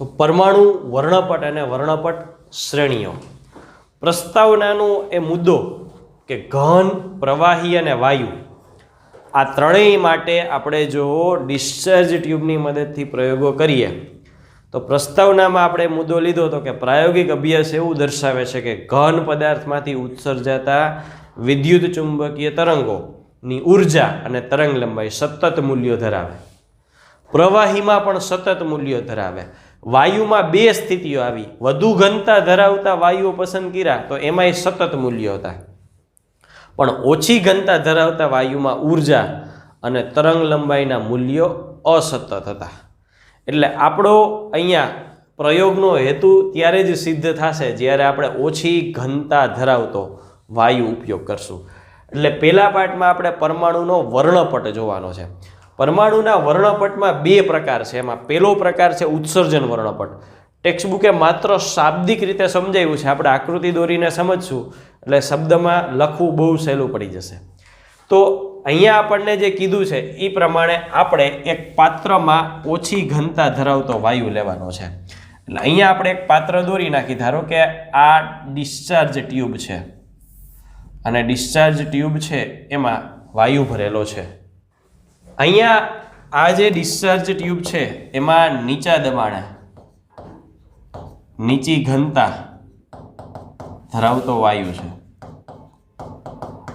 તો પરમાણુ વર્ણપટ અને વર્ણપટ શ્રેણીઓ. પ્રસ્તાવનાનો એ મુદ્દો કે ઘન, પ્રવાહી અને વાયુ આ ત્રણેય માટે આપણે જો ડિસ્ચાર્જ ટ્યુબની મદદથી પ્રયોગો કરીએ, તો પ્રસ્તાવનામાં આપણે મુદ્દો લીધો હતો કે પ્રાયોગિક અભ્યાસ એવું દર્શાવે છે કે ઘન પદાર્થમાંથી ઉત્સર્જાતા વિદ્યુત ચુંબકીય તરંગોની ઊર્જા અને તરંગ લંબાઈ સતત મૂલ્યો ધરાવે. પ્રવાહીમાં પણ સતત મૂલ્યો ધરાવે. વાયુમાં બે સ્થિતિઓ આવી. વધુ ઘનતા ધરાવતા વાયુઓ પસંદ કર્યા તો એમાંય સતત મૂલ્યો હતા. પણ ઓછી ઘનતા ધરાવતા વાયુમાં ઊર્જા અને તરંગ લંબાઈના મૂલ્યો અસતત હતા. એટલે આપણો અહીંયા પ્રયોગનો હેતુ ત્યારે જ સિદ્ધ થશે જ્યારે આપણે ઓછી ઘનતા ધરાવતો વાયુ ઉપયોગ કરશું. એટલે પહેલા પાઠમાં આપણે પરમાણુનો વર્ણપટ જોવાનો છે. પરમાણુના વર્ણપટમાં બે પ્રકાર છે. એમાં પહેલો પ્રકાર છે ઉત્સર્જન વર્ણપટ. ટેક્સ્ટબુકે માત્ર શાબ્દિક રીતે સમજાવ્યું છે. આપણે આકૃતિ દોરીને સમજશું. એટલે શબ્દમાં લખવું બહુ સહેલું પડી જશે. તો અહીંયા આપણને જે કીધું છે એ પ્રમાણે આપણે એક પાત્રમાં ઓછી ઘનતા ધરાવતો વાયુ લેવાનો છે. એટલે અહીંયા આપણે એક પાત્ર દોરી નાખી. ધારો કે આ ડિસ્ચાર્જ ટ્યુબ છે. અને ડિસ્ચાર્જ ટ્યુબ છે, એમાં વાયુ ભરેલો છે. અહીંયા આ જે ડિસ્ચાર્જ ટ્યુબ છે, એમાં નીચા દબાણે, નીચી ઘનતા ધરાવતો વાયુ છે.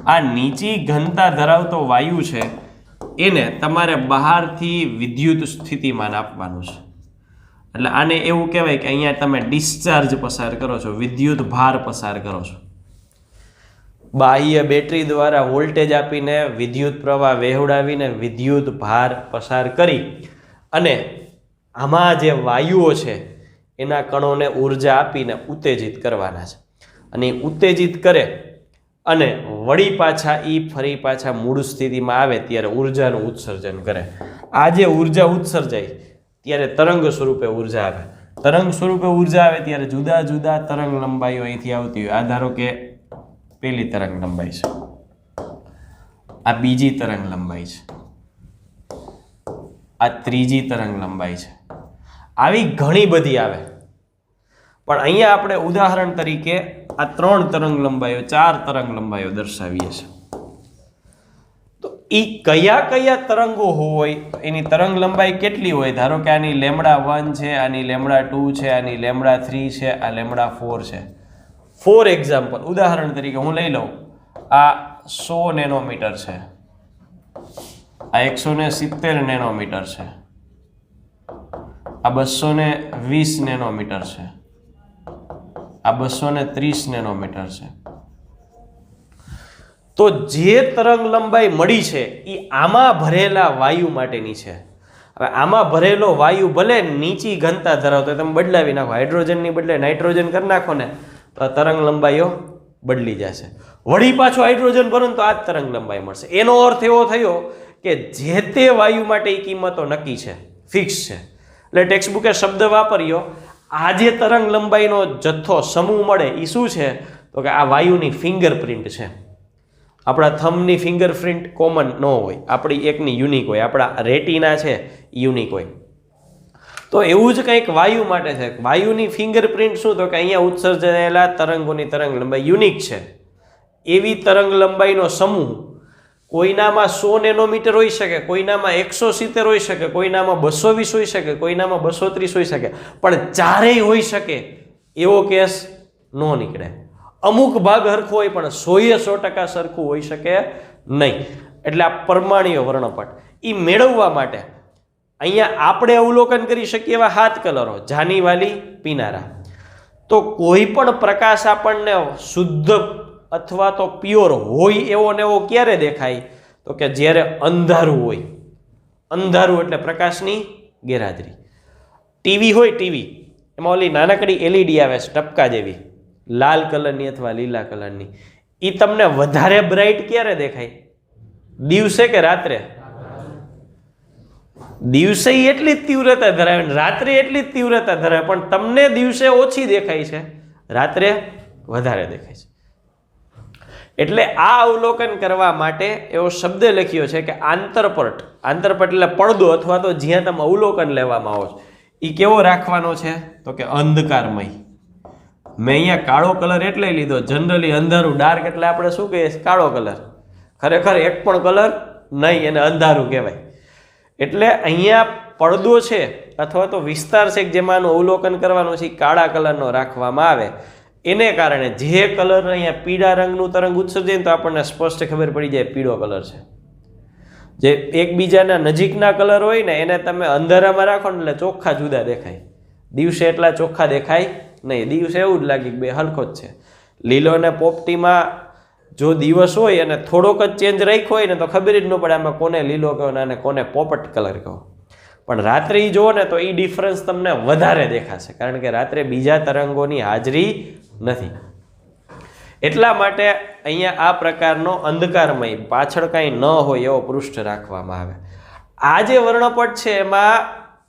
આ નીચી ઘનતા ધરાવતો વાયુ છે, એને તમારે બહારથી વિદ્યુત સ્થિતિમાન આપવાનું છે. એટલે આને એવું કહેવાય કે અહીંયા તમે ડિસ્ચાર્જ પસાર કરો છો, વિદ્યુત ભાર પસાર કરો છો. બાહ્ય બેટરી દ્વારા વોલ્ટેજ આપીને વિદ્યુત પ્રવાહ વહેવડાવીને વિદ્યુત ભાર પસાર કરી અને આમાં જે વાયુઓ છે, એના કણોને ઊર્જા આપીને ઉત્તેજિત કરવાના છે. અને ઉત્તેજિત કરે અને વળી પાછા એ ફરી પાછા મૂળ સ્થિતિમાં આવે ત્યારે ઉર્જાનું ઉત્સર્જન કરે. આ જે ઊર્જા ઉત્સર્જાય, ત્યારે તરંગ સ્વરૂપે ઊર્જા આવે. તરંગ સ્વરૂપે ઊર્જા આવે ત્યારે જુદા જુદા તરંગ લંબાઈઓ અહીંથી આવતી હોય. આ ધારો કે પેલી તરંગ લંબાઈ છે. આ બીજી તરંગ લંબાઈ છે. આ ત્રીજી તરંગ લંબાઈ છે. આવી ઘણી બધી આવે. પણ અહીંયા આપણે ઉદાહરણ તરીકે આ ત્રણ તરંગ લંબાઈઓ, ચાર તરંગ લંબાઈઓ દર્શાવીએ છીએ. તો એ કયા કયા તરંગો હોય એની તરંગ લંબાઈ કેટલી હોય? ધારો કે આની લેમડા વન છે, આની લેમડા ટુ છે, આની લેમડા થ્રી છે, આ લેમડા ફોર છે. ફોર એક્ઝામ્પલ, ઉદાહરણ તરીકે હું લઈ લઉં. આ સો નેનોમીટર છે. આ એકસો ને સિત્તેર નેનોમીટર છે. આ બસો ને વીસ નેનોમીટર છે. આ બસો ને ત્રીસ નેનોમીટર છે. તો જે તરંગ લંબાઈ મળી છે એ આમાં ભરેલા વાયુ માટેની છે. હવે આમાં ભરેલો વાયુ ભલે નીચી ઘનતા ધરાવતો તમે બદલાવી નાખો. હાઇડ્રોજનની બદલે નાઇટ્રોજન કરી નાખો ને. તો આ તરંગ લંબાઈઓ બદલી જશે. વળી પાછો હાઇડ્રોજન ભરો તો આ જ તરંગ લંબાઈ મળશે. એનો અર્થ એવો થયો કે જે તે વાયુ માટે એ કિંમતો નક્કી છે, ફિક્સ છે. એટલે ટેક્સ્ટબુકે શબ્દ વાપર્યો, આ જે તરંગ લંબાઈનો જથ્થો સમૂહ મળે એ શું છે? તો કે આ વાયુની ફિંગરપ્રિન્ટ છે. આપણા થમની ફિંગરપ્રિન્ટ કોમન ન હોય, આપણી એકની યુનિક હોય, આપણા રેટિના છે યુનિક હોય. તો એવું જ કંઈક વાયુ માટે છે. વાયુની ફિંગરપ્રિન્ટ શું? તો કે અહીંયા ઉત્સર્જાયેલા તરંગોની તરંગ લંબાઈ યુનિક છે. એવી તરંગ લંબાઈનો સમૂહ કોઈનામાં સો નેનોમીટર હોઈ શકે, કોઈનામાં એકસો સિત્તેર હોઈ શકે, કોઈનામાં બસો વીસ હોઈ શકે, કોઈનામાં બસો ત્રીસ હોઈ શકે. પણ ચારેય હોઈ શકે એવો કેસ ન નીકળે. અમુક ભાગ સરખો હોય પણ સોએ સો ટકા સરખું હોઈ શકે નહીં. એટલે આ પરમાણીય વર્ણપટ. એ મેળવવા માટે અહીંયા આપણે અવલોકન કરી શકીએ એવા હાથ કલરો જાની વાલી પીનારા. તો કોઈ પણ પ્રકાશ આપણને શુદ્ધ અથવા તો પ્યોર હોય એવો ને એવો ક્યારે દેખાય? તો કે જ્યારે અંધારું હોય. અંધારું એટલે પ્રકાશની ગેરહાજરી. ટીવી હોય ટીવી એમાં ઓલી નાનકડી એલઈડી આવે છે, ટપકા જેવી. લાલ કલરની અથવા લીલા કલરની. એ તમને વધારે બ્રાઇટ ક્યારે દેખાય? દિવસે કે રાત્રે? દિવસે એટલી જ તીવ્રતા ધરાવે ને રાત્રે એટલી જ તીવ્રતા ધરાવે, પણ તમને દિવસે ઓછી દેખાય છે, રાત્રે વધારે દેખાય છે. એટલે આ અવલોકન કરવા માટે એવો શબ્દ લખ્યો છે કે આંતરપટ આંતરપટ એટલે પડદો અથવા તો જ્યાં તમે અવલોકન લેવામાં આવો છો એ કેવો રાખવાનો છે? તો કે અંધકારમય. મેં અહીંયા કાળો કલર એટલે લીધો, જનરલી અંધારું ડાર્ક એટલે આપણે શું કહીએ કાળો કલર. ખરેખર એક પણ કલર નહીં, એને અંધારું કહેવાય. એટલે અહીંયા પડદો છે અથવા તો વિસ્તાર છે જેમાં આનું અવલોકન કરવાનું છે કાળા કલરનો રાખવામાં આવે. એને કારણે જે કલર અહીંયા પીળા રંગનું તરંગ ઉત્સર્જે તો આપણને સ્પષ્ટ ખબર પડી જાય પીળો કલર છે. જે એકબીજાના નજીકના કલર હોય ને, એને તમે અંધારામાં રાખો ને એટલે ચોખ્ખા જુદા દેખાય. દિવસે એટલા ચોખ્ખા દેખાય નહીં. દિવસે એવું જ લાગે કે બે હલકો જ છે. લીલો અને પોપટીમાં જો દિવસ હોય અને થોડોક જ ચેન્જ રાખ્યો હોય ને તો ખબર જ ન પડે આમાં કોને લીલો કહો ને કોને પોપટ કલર કહો પણ રાત્રે જુઓ ને તો એ ડિફરન્સ તમને વધારે દેખાશે, કારણ કે રાત્રે બીજા તરંગોની હાજરી નથી. એટલા માટે અહીંયા આ પ્રકારનો અંધકારમય, પાછળ કાંઈ ન હોય એવો પૃષ્ઠ રાખવામાં આવે. આ જે વર્ણપટ છે એમાં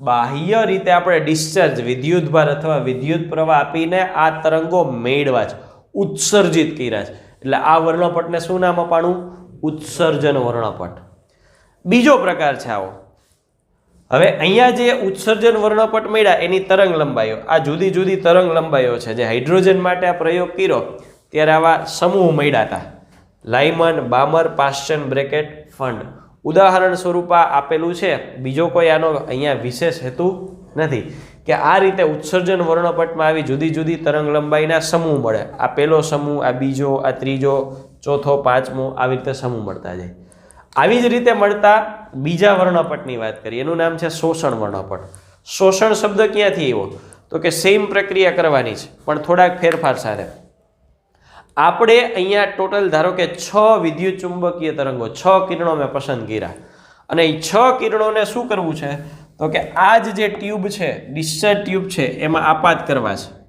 બાહ્ય રીતે આપણે ડિસ્ચાર્જ વિદ્યુતભાર અથવા વિદ્યુત પ્રવાહ આપીને આ તરંગો મેળવા છે, ઉત્સર્જિત કર્યા છે. એટલે આ વર્ણપટને શું નામ અપાણું? ઉત્સર્જન વર્ણપટ. બીજો પ્રકાર છે આવો. હવે અહીંયા જે ઉત્સર્જન વર્ણપટ મળ્યા, એની તરંગ લંબાઈઓ. આ જુદી જુદી તરંગ લંબાઈઓ છે. જે હાઇડ્રોજન માટે આ પ્રયોગ કર્યો, ત્યારે આવા સમૂહ મળ્યા હતા. Lyman Balmer, Paschen Brackett, Pfund. ઉદાહરણ સ્વરૂપ આપેલું છે. બીજો કોઈ આનો અહીંયા વિશેષ હેતુ નથી. કે આ રીતે ઉત્સર્જન વર્ણપટમાં આવી જુદી જુદી તરંગ લંબાઈના સમૂહ મળે. આ પહેલો સમૂહ, આ બીજો, આ ત્રીજો, ચોથો, પાંચમો આવી રીતે સમૂહ મળતા જાય. આવી જ રીતે મળતા બીજા વર્ણપટની વાત કરીએ. એનું નામ છે શોષણ વર્ણપટ. શોષણ શબ્દ ક્યાંથી આવ્યો? તો કે સેમ પ્રક્રિયા કરવાની છે, પણ થોડાક ફેરફાર સાથે આપણે અહીંયા ટોટલ ધારો કે છ વિદ્યુત ચુંબકીય તરંગો, છ કિરણો મેં પસંદ કર્યા. અને એ છ કિરણોને શું કરવું છે? તો કે આ જ જે ટ્યુબ છે, ડિસ્ચાર્જ ટ્યુબ છે, એમાં આપાત કરવા છે.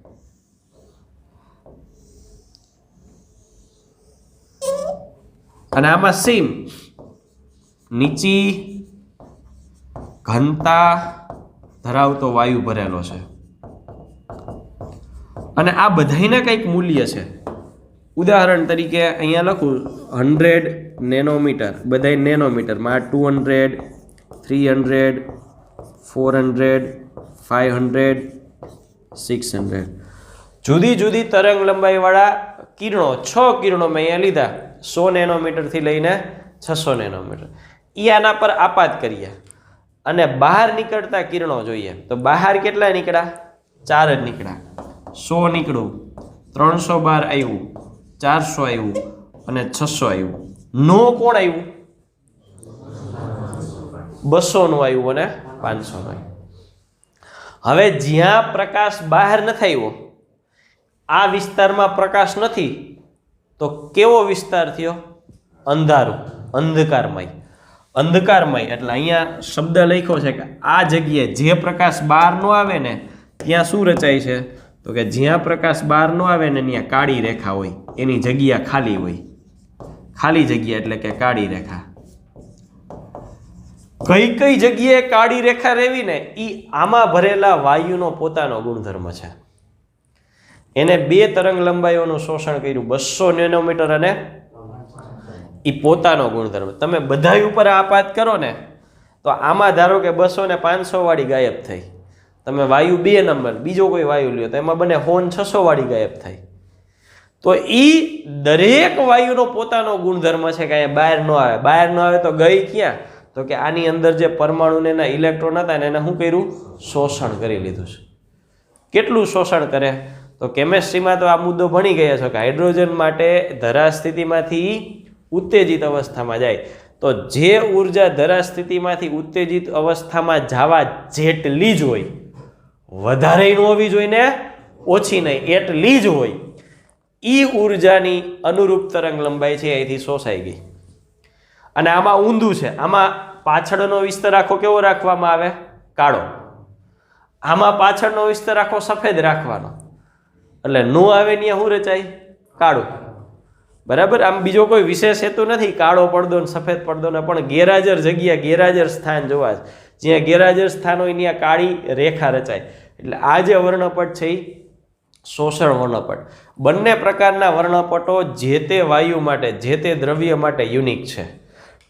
અને આમાં સેમ, નીચી, ઘનતા ધરાવતો વાયુ ભરેલો છે. અને આ બધાયના કંઈક મૂલ્ય છે. ઉદાહરણ તરીકે અહીંયા લખું, હંડ્રેડ નેનોમીટર, બધાય નેનોમીટરમાં two hundred, three hundred four hundred five hundred six hundred જુદી જુદી તરંગ લંબાઈવાળા કિરણો, છ કિરણો મેં અહીંયા લીધા. સો નેનોમીટરથી લઈને છસો નેનોમીટર. એ આના પર આપાત કરીએ. અને બહાર નીકળતા કિરણો જોઈએ. તો બહાર કેટલા નીકળ્યા? ચાર જ નીકળ્યા. સો નીકળ્યું ત્રણસો બાર આવ્યું ચારસો આવ્યું અને છસો આવ્યું નો કોણ આવ્યું બસોનું આવ્યું અને પાંચસોનું. આવ્યું હવે જ્યાં પ્રકાશ બહાર નથી આવ્યો, આ વિસ્તારમાં પ્રકાશ નથી, તો કેવો વિસ્તાર થયો? અંધારું, અંધકારમય. અંધકારમય, એટલે અહીંયા શબ્દ લખ્યો છે કે આ જગ્યાએ જે પ્રકાશ બહાર નો આવે ને, ત્યાં શું રચાય છે? તો કે જ્યાં પ્રકાશ બહાર નો આવે ને, ત્યાં કાળી રેખા હોય. એની જગ્યા ખાલી હોય. ખાલી જગ્યા એટલે કે કાળી રેખા. કઈ કઈ જગ્યાએ કાળી રેખા રહેવી ને એ આમાં ભરેલા વાયુનો પોતાનો ગુણધર્મ છે. એને બે તરંગ લંબાઈઓનું શોષણ કર્યું, બસો નેનોમીટર અને એ પોતાનો ગુણધર્મ. તમે બધા ઉપર આપાત કરો ને તો આમાં ધારો કે બસો ને પાંચસો વાળી ગાયબ થઈ. તમે વાયુ બે નંબર, બીજો કોઈ વાયુ લ્યો, તો એમાં બને હોન છસો વાળી ગાયબ થઈ. તો એ દરેક વાયુનો પોતાનો ગુણધર્મ છે કે અહીંયા બહાર ન આવે. બહાર ન આવે તો ગઈ ક્યાં? તો કે આની અંદર જે પરમાણુને એના ઇલેક્ટ્રોન હતા ને એને શું કર્યું? શોષણ કરી લીધું છે. કેટલું શોષણ કરે? તો કેમેસ્ટ્રીમાં તો આ મુદ્દો ભણી ગયા છો કે હાઇડ્રોજન માટે ધરાસ્થિતિમાંથી ઉત્તેજિત અવસ્થામાં જાય. તો જે ઊર્જા ધરા સ્થિતિમાંથી ઉત્તેજિત અવસ્થામાં જવા જેટલી જ હોય, વધારે ન હોવી જોઈએ ને? ઓછી નહીં, એટલી જ હોય. એ ઉર્જાની અનુરૂપ તરંગ લંબાઈ છે અહીંથી શોષાઈ ગઈ. અને આમાં ઊંધું છે. આમાં પાછળનો વિસ્તાર આખો કેવો રાખવામાં આવે? કાળો. આમાં પાછળનો વિસ્તાર આખો સફેદ રાખવાનો. એટલે નો આવે ત્યાં શું રચાય? કાળું. બરાબર? આમ બીજો કોઈ વિશેષ હેતુ નથી. કાળો પડદો ને સફેદ પડદો ને, પણ ગેરહાજર જગ્યા, ગેરહાજર સ્થાન જોવા જ્યાં ગેરહાજર સ્થાન હોય ત્યાં કાળી રેખા રચાય. એટલે આ જે વર્ણપટ છે એ શોષણ વર્ણપટ. બંને પ્રકારના વર્ણપટો જે તે વાયુ માટે, જે તે દ્રવ્ય માટે યુનિક છે.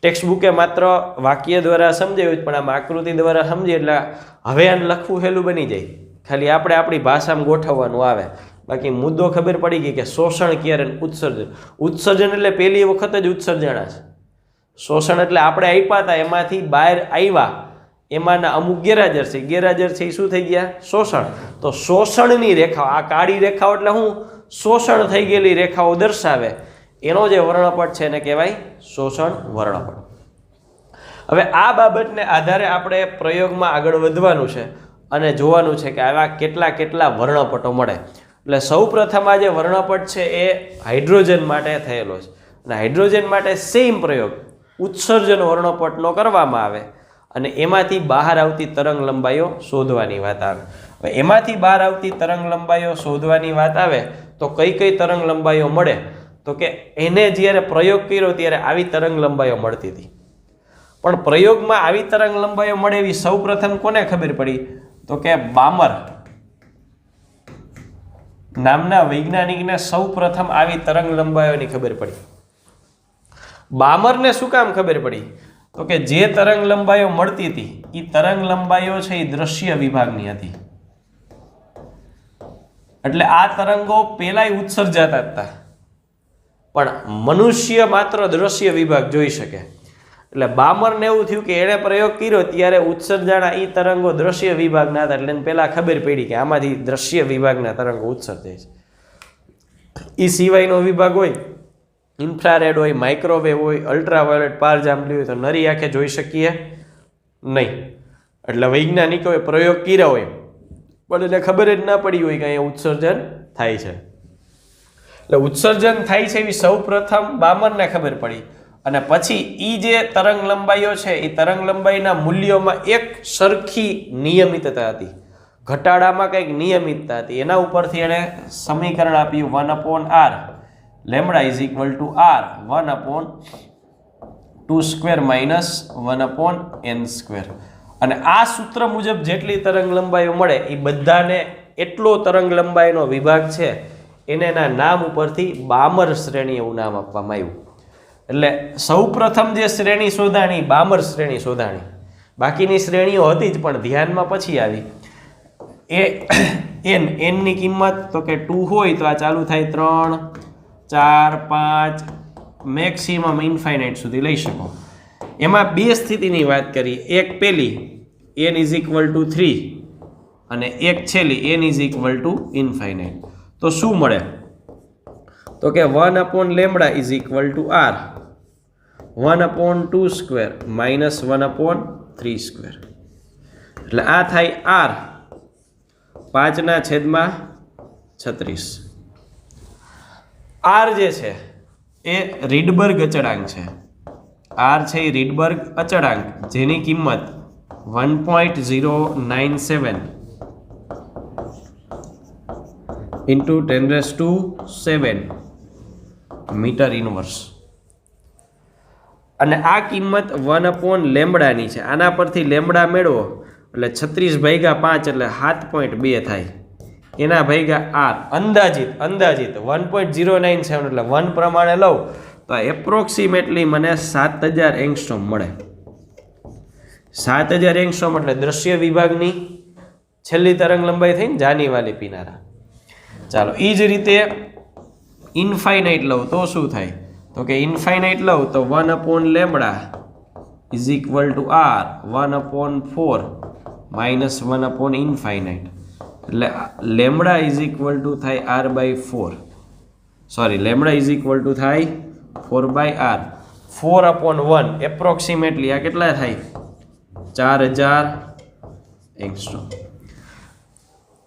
ટેક્સ્ટ બુકે માત્ર વાક્ય દ્વારા સમજાવ્યું પણ આમ આકૃતિ દ્વારા સમજીએ એટલે હવે આને લખવું હેલું બની જાય. ખાલી આપણે આપણી ભાષામાં ગોઠવવાનું આવે. બાકી મુદ્દો ખબર પડી ગઈ કે શોષણ ક્યારે ઉત્સર્જન. ઉત્સર્જન એટલે પહેલી વખત જ ઉત્સર્જણા છે. શોષણ એટલે આપણે આપ્યા હતા એમાંથી બહાર આવ્યા એમાંના અમુક ગેરહાજર છે. ગેરહાજર છે એ શું થઈ ગયા? શોષણ. તો શોષણની રેખાઓ, આ કાળી રેખાઓ એટલે શું શોષણ થઈ ગયેલી રેખાઓ દર્શાવે. એનો જે વર્ણપટ છે એને કહેવાય શોષણ વર્ણપટ. હવે આ બાબતને આધારે આપણે પ્રયોગમાં આગળ વધવાનું છે અને જોવાનું છે કે આવા કેટલા કેટલા વર્ણપટો મળે. એટલે સૌ પ્રથમ આ જે વર્ણપટ છે એ હાઇડ્રોજન માટે થયેલો છે. અને હાઇડ્રોજન માટે સેમ પ્રયોગ ઉત્સર્જન વર્ણપટનો કરવામાં આવે અને એમાંથી બહાર આવતી તરંગ લંબાઈઓ શોધવાની વાત આવે. હવે એમાંથી બહાર આવતી તરંગ લંબાઈઓ શોધવાની વાત આવે તો કઈ કઈ તરંગ લંબાઈઓ મળે? તો કે એને જ્યારે પ્રયોગ કર્યો ત્યારે આવી તરંગ લંબાઈઓ મળતી હતી. પણ પ્રયોગમાં આવી તરંગ લંબાઈઓ મળે એવી સૌ કોને ખબર પડી? તો કે બામર. નામના વૈજ્ઞાનિકને સૌ આવી તરંગ લંબાઈઓની ખબર પડી. બામરને શું કામ ખબર પડી? તો કે જે તરંગ લંબાઈઓ મળતી હતી એ તરંગ લંબાઈઓ છે એ દ્રશ્ય વિભાગની હતી. એટલે આ તરંગો પેલાય ઉત્સર્જાતા હતા. પણ મનુષ્ય માત્ર દ્રશ્ય વિભાગ જોઈ શકે. એટલે બામરને એવું થયું કે એણે પ્રયોગ કર્યો ત્યારે ઉત્સર્જાના એ તરંગો દ્રશ્ય વિભાગના હતા એટલે પહેલાં ખબર પડી કે આમાંથી દ્રશ્ય વિભાગના તરંગો ઉત્સર્જે છે. એ સિવાયનો વિભાગ હોય, ઇન્ફ્રારેડ હોય, માઇક્રોવેવ હોય, અલ્ટ્રાવાયોલેટ પાર જાંબલી હોય તો નરી આંખે જોઈ શકીએ નહીં. એટલે વૈજ્ઞાનિકોએ પ્રયોગ કર્યા હોય, પણ એને ખબર જ ના પડી હોય કે અહીંયા ઉત્સર્જન થાય છે. એટલે ઉત્સર્જન થાય છે એવી સૌ પ્રથમ બામરને ખબર પડી. અને પછી એ જે તરંગ લંબાઈઓ છે એ તરંગ લંબાઈના મૂલ્યોમાં એક સરખી નિયમિતતા હતી. ઘટાડામાં કંઈક નિયમિતતા હતી. એના ઉપરથી એણે સમીકરણ આપ્યું, one upon R. Lambda is equal to R. One upon two square minus one upon N square. અને આ સૂત્ર મુજબ જેટલી તરંગ લંબાઈઓ મળે એ બધાને એટલો તરંગ લંબાઈનો વિભાગ છે એને એના નામ ઉપરથી બામર શ્રેણી એવું નામ આપવામાં આવ્યું. એટલે સૌ પ્રથમ જે શ્રેણી શોધાણી, બામર શ્રેણી શોધાણી. બાકીની શ્રેણીઓ હતી જ, પણ ધ્યાનમાં પછી આવી. એ એન એનની કિંમત તો કે ટુ હોય તો આ ચાલુ થાય ત્રણ, ચાર, પાંચ, મેક્સિમમ ઇન્ફાઇનાઇટ સુધી લઈ શકો. એમાં બે સ્થિતિની વાત કરી. એક પેલી, N is equal to three અને એક છેલ્લી, N is equal to infinite. તો શું મળે? તો કે one upon lambda is equal to R. One upon two square minus one upon three square. એટલે આ થાય આર. પાંચના છેદમાં છત્રીસ. આર જે છે, એ રીડબર્ગ અચળાંક છે. આર છે એ રીડબર્ગ અચળાંક, જેની કિંમત one point zero nine seven. Into ten raise to seven metre inverse અને આ કિંમત વન અપોન લેમડાની છે. આના પરથી લેમડા મેળવો, એટલે છત્રીસ ભાગ્યા પાંચ, એટલે સાત પોઈન્ટ બે થાય. એના ભાગ્યા આર. અંદાજિત અંદાજિત one point zero nine seven એટલે વન પ્રમાણે લઉં, તો એપ્રોક્સિમેટલી મને સાત હજાર એંગસ્ટ્રોમ મળે. સાત હજાર એંગસ્ટ્રોમ એટલે દ્રશ્ય વિભાગની છેલ્લી તરંગ લંબાઈ થઈને જાની વાલી પીનારા. ચાલો એ જ રીતે ઇન્ફાઇનાઇટ લઉં તો શું થાય? તો કે ઇન્ફાઇનાઇટ લઉં તો one upon lambda is equal to R one upon four minus one upon infinite એટલે લેમડા ઇઝ ઇક્વલ ટુ થાય R by four sorry lambda is equal to થાય four by R four upon one approximately આ કેટલા થાય? ચાર હજાર angstrom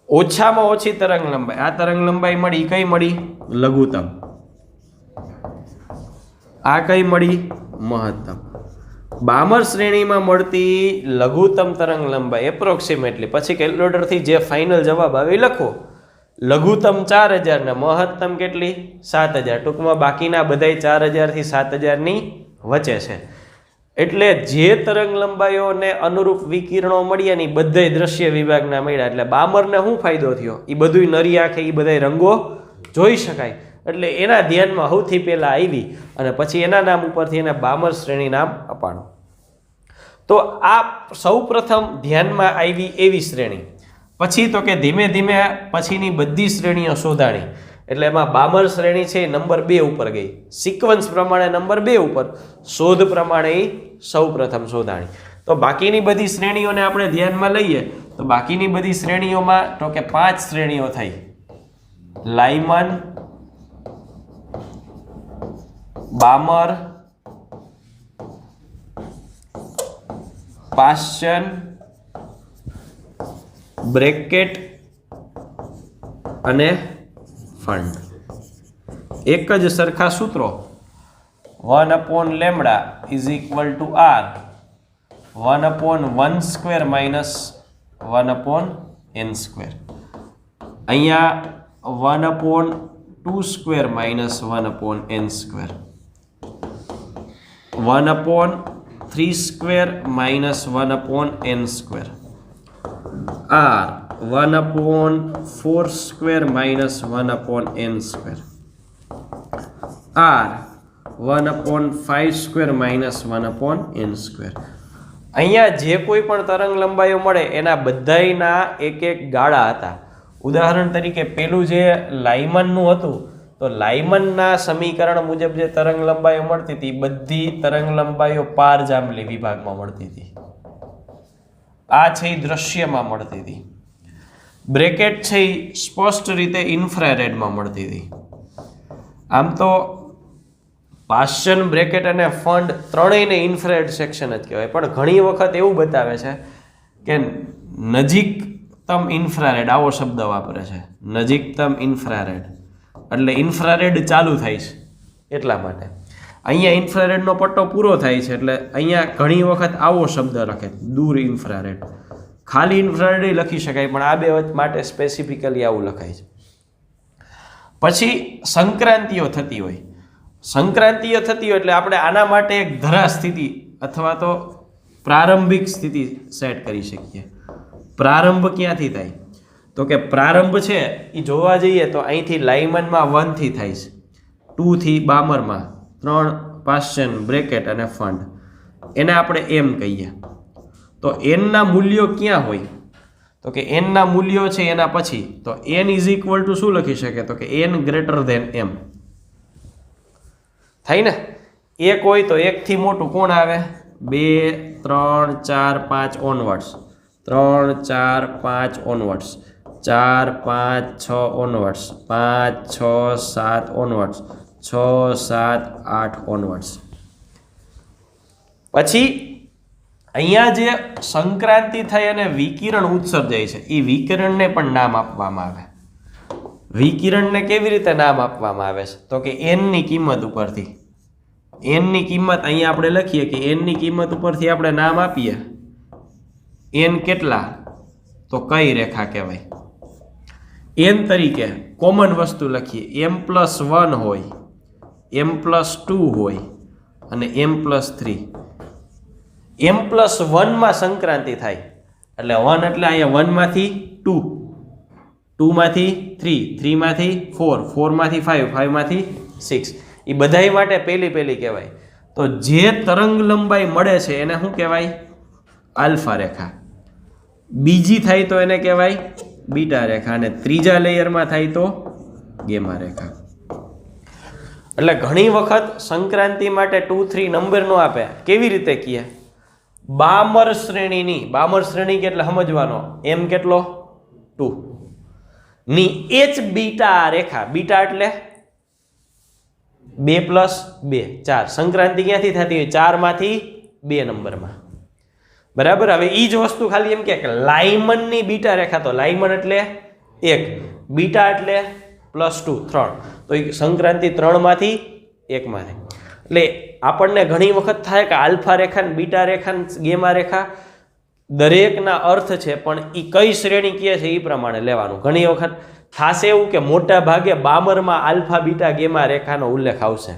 ઓછામાં ઓછી તરંગ લંબાઈ. આ તરંગ લંબાઈ મળી કઈ મળી? લઘુત્તમ. આ કઈ મળી? મહત્તમ. બામર શ્રેણીમાં મળતી લઘુત્તમ તરંગ લંબાઈ એપ્રોક્સિમેટલી પછી કેલ્ક્યુલેટરથી જે ફાઇનલ જવાબ આવે લખો. લઘુત્તમ ચાર હજાર ને મહત્તમ કેટલી? સાત હજાર. ટૂંકમાં બાકીના બધાય ચાર હજારથી સાત હજારની વચ્ચે છે. એટલે જે તરંગ લંબાઈઓને અનુરૂપ વિકિરણો મળ્યા ને બધા દ્રશ્ય વિભાગના મળ્યા. એટલે બામરને શું ફાયદો થયો? એ બધું નરી આંખે એ બધા રંગો જોઈ શકાય. એટલે એના ધ્યાનમાં સૌથી પહેલાં આવી અને પછી એના નામ ઉપરથી એને બામર શ્રેણી નામ અપાણું. તો આ સૌ પ્રથમ ધ્યાનમાં આવી એવી શ્રેણી. પછી તો કે ધીમે ધીમે પછીની બધી શ્રેણીઓ શોધાણી. એટલે એમાં બામર શ્રેણી છે એ નંબર બે ઉપર ગઈ. સિક્વન્સ પ્રમાણે નંબર બે ઉપર, શોધ પ્રમાણે એ સૌ પ્રથમ શોધાણી. તો બાકીની બધી શ્રેણીઓને આપણે ધ્યાનમાં લઈએ, તો બાકીની બધી શ્રેણીઓમાં તો કે પાંચ શ્રેણીઓ થઈ. લાઇમન બામર, પાશ્ચન, બ્રેકેટ અને ફંડ. એક જ સરખા સૂત્રો. One upon lambda is equal to R. One upon one square minus one upon N square. અહીંયા one upon two square minus one upon N square. One upon three square minus one upon N square. R. One upon four square minus one upon N square R one upon five square minus one upon N square અહીંયા જે કોઈ પણ તરંગ લંબાઈઓ મળે, એના બધાયના એક એક ગાળા હતા. ઉદાહરણ તરીકે, પેલું જે લાઇમનનું હતું, તો લાઇમનના સમીકરણ મુજબ જે તરંગ લંબાઈઓ મળતી હતી બધી તરંગ લંબાઈઓ પાર જાંબલી વિભાગમાં મળતી હતી. આ છે એ દ્રશ્યમાં મળતી હતી. બ્રેકેટ છે એ સ્પષ્ટ રીતે ઇન્ફ્રારેડમાં મળતી હતી. આમ તો પાશ્ચન બ્રેકેટ અને ફંડ ત્રણેયને ઇન્ફ્રારેડ સેક્શન જ કહેવાય. પણ ઘણી વખત એવું બતાવે છે કે નજીકતમ ઇન્ફ્રારેડ, આવો શબ્દ વાપરે છે, નજીકતમ ઇન્ફ્રારેડ. એટલે ઇન્ફ્રારેડ ચાલુ થાય છે એટલા માટે. અહીંયા ઇન્ફ્રારેડનો પટ્ટો પૂરો થાય છે એટલે અહીંયા ઘણી વખત આવો શબ્દ લખે દૂર ઇન્ફ્રારેડ. ખાલી ઇન્ફ્રારેડ લખી શકાય, પણ આ બે માટે સ્પેસિફિકલી આવું લખાય છે. પછી સંક્રાંતિઓ થતી હોય. સંક્રાંતિઓ થતી હોય એટલે આપણે આના માટે એક ધરા સ્થિતિ અથવા તો પ્રારંભિક સ્થિતિ સેટ કરી શકીએ. પ્રારંભ ક્યાંથી થાય? તો કે પ્રારંભ છે એ જોવા જઈએ તો અહીંથી લાઇમનમાં વનથી થાય છે. ટુથી બામરમાં. ત્રણ પાશ્ચન બ્રેકેટ અને ફંડ એને આપણે એમ કહીએ. તો એનના મૂલ્યો ક્યાં હોય? તો કે એનના મૂલ્યો છે એના પછી, તો એન ઇઝ ઇક્વલ ટુ શું લખી શકે? તો કે એન ગ્રેટર ધેન એમ થાય ને? એક હોય તો એકથી મોટું કોણ આવે? બે, ત્રણ, ચાર, પાંચ ઓનવર્ડ્સ ત્રણ, ચાર, પાંચ ઓનવર્ડ્સ ચાર, પાંચ, છ ઓનવર્ડ્સ પાંચ, છ, સાત ઓનવર્ડ્સ છ, સાત, આઠ ઓનવર્ડ્સ પછી અહીંયા જે સંક્રાંતિ થઈ અને વિકિરણ ઉત્સર્જાય છે એ વિકિરણને પણ નામ આપવામાં આવે. વિકિરણને કેવી રીતે નામ આપવામાં આવે છે? તો કે એનની કિંમત ઉપરથી. એનની કિંમત અહીંયા આપણે લખીએ કે એનની કિંમત ઉપરથી આપણે નામ આપીએ. એન કેટલા? તો કઈ રેખા કહેવાય? એન તરીકે કોમન વસ્તુ લખીએ. એમ પ્લસ વન હોય એમ પ્લસ ટુ હોય અને M plus three M plus વનમાં સંક્રાંતિ થાય. એટલે વન એટલે અહીંયા વનમાંથી ટુ. ટુમાંથી થ્રી, થ્રીમાંથી ફોર, ફોરમાંથી ફાઇવ ફાઇવમાંથી સિક્સ. એ બધાય માટે પહેલી પહેલી કહેવાય. તો જે તરંગ લંબાઈ મળે છે એને શું કહેવાય? આલ્ફા રેખા. બીજી થાય તો એને કહેવાય બીટા રેખા અને ત્રીજા લેયરમાં થાય તો ગેમા રેખા. એટલે ઘણી વખત સંક્રાંતિ માટે ટુ, થ્રી નંબર નો આપે. કેવી રીતે કહીએ બામર શ્રેણીની, બામર શ્રેણી કેટલે સમજવાનો? એમ કેટલો? ટુ. ની એચ બીટા રેખા, બીટા એટલે? બે પ્લસ બે, ચાર. સંક્રાંતિ ક્યાંથી થતી હોય? ચારમાંથી બે નંબરમાં. બરાબર? હવે એ જ વસ્તુ ખાલી એમ કે લાઇમનની બીટા રેખા તો લાઇમન એટલે એક, બીટા એટલે પ્લસ ટુ, ત્રણ. તો એ સંક્રાંતિ ત્રણમાંથી એકમાંથી એટલે આપણને ઘણી વખત થાય કે આલ્ફા રેખા ને બીટા રેખા ને ગેમા રેખા દરેકના અર્થ છે, પણ એ કઈ શ્રેણી કહે છે એ પ્રમાણે લેવાનું. ઘણી વખત થાશે એવું કે મોટા ભાગે બામરમાં આલ્ફા, બીટા, ગેમા રેખાનો ઉલ્લેખ આવશે.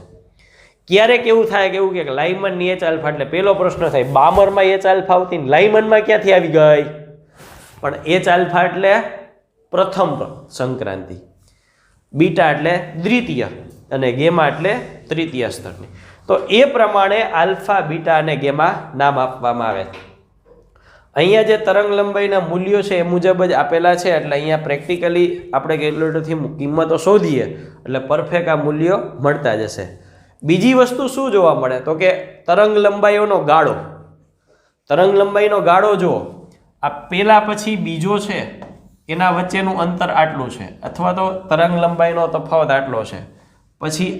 ક્યારેક એવું થાય કે એવું કે લાઇમનની એચ આલ્ફા, એટલે પહેલો પ્રશ્ન થાય, બામરમાં એચ આલ્ફા આવતી ને લાઇમનમાં ક્યાંથી આવી ગઈ? પણ એચ આલ્ફા એટલે પ્રથમ સંક્રાંતિ. બીટા એટલે દ્વિતીય અને ગેમા એટલે તૃતીય સ્તરની. તો એ પ્રમાણે આલ્ફા, બીટા અને ગેમા નામ આપવામાં આવે. અહીંયા જે તરંગ લંબાઈના મૂલ્યો છે એ મુજબ જ આપેલા છે, એટલે અહીંયા પ્રેક્ટિકલી આપણે કેલ્ક્યુલેટરથી કિંમતો શોધીએ, એટલે પરફેક્ટ આ મૂલ્યો મળતા જશે. બીજી વસ્તુ શું જોવા મળે? તો કે તરંગ લંબાઈઓનો ગાળો. તરંગ લંબાઈનો ગાળો જુઓ. આ પહેલા પછી બીજો છે, એના વચ્ચેનું અંતર આટલું છે, અથવા તો તરંગ લંબાઈનો તફાવત આટલો છે. પછી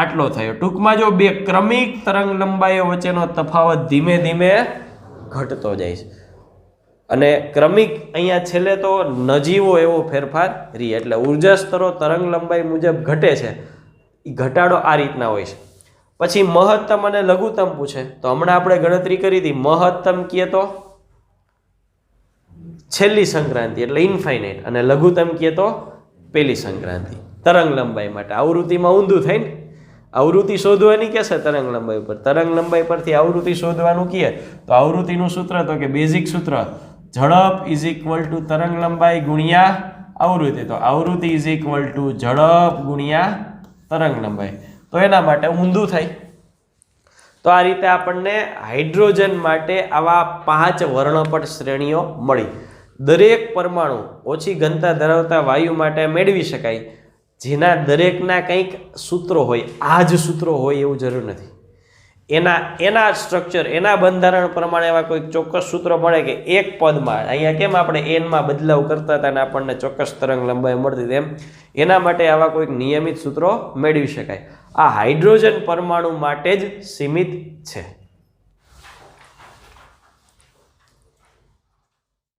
આટલો થયો. ટૂંકમાં જો બે ક્રમિક તરંગ લંબાઈઓ વચ્ચેનો તફાવત ધીમે ધીમે ઘટતો જાય છે. અને ક્રમિક અહીંયા છેલ્લે તો નજીવો એવો ફેરફાર રહી એટલે ઊર્જા સ્તરો તરંગ લંબાઈ મુજબ ઘટે છે. એ ઘટાડો આ રીતના હોય છે. પછી મહત્તમ અને લઘુત્તમ પૂછે. તો હમણાં આપણે ગણતરી કરી હતી. મહત્તમ કીએ તો છેલ્લી સંક્રાંતિ એટલે ઇન્ફાઇનાઇટ અને લઘુત્તમ કીએ તો પેલી સંક્રાંતિ. તરંગ લંબાઈ માટે. આવૃત્તિમાં ઊંધું થાય ને આવૃત્તિ શોધવાની કહેશે તરંગ લંબાઈ પર તરંગ લંબાઈ પરથી આવૃત્તિ શોધવાનું કહે તો આવૃત્તિનું સૂત્ર તો કે બેઝિક સૂત્ર. ઝડપ ઇઝ ઇક્વલ ટુ તરંગ લંબાઈ ગુણ્યા આવૃત્તિ. તો આવૃત્તિ ઇઝ ઇક્વલ ટુ ઝડપ ગુણ્યા તરંગ લંબાઈ. તો એના માટે ઊંધું થાય. તો આ રીતે આપણને હાઇડ્રોજન માટે આવા પાંચ વર્ણપટ શ્રેણીઓ મળી. દરેક પરમાણુ ઓછી ઘનતા ધરાવતા વાયુ માટે મેળવી શકાય. જેના દરેકના કંઈક સૂત્રો હોય, આ જ સૂત્રો હોય એવું જરૂર નથી. એના એના સ્ટ્રક્ચર એના બંધારણ પ્રમાણે એવા કોઈક ચોક્કસ સૂત્રો મળે કે એક પદમાં, અહીંયા કેમ આપણે એનમાં બદલાવ કરતા હતા અને આપણને ચોક્કસ તરંગ લંબાઈ મળતી તેમ એના માટે આવા કોઈક નિયમિત સૂત્રો મેળવી શકાય. આ હાઇડ્રોજન પરમાણુ માટે જ સીમિત છે.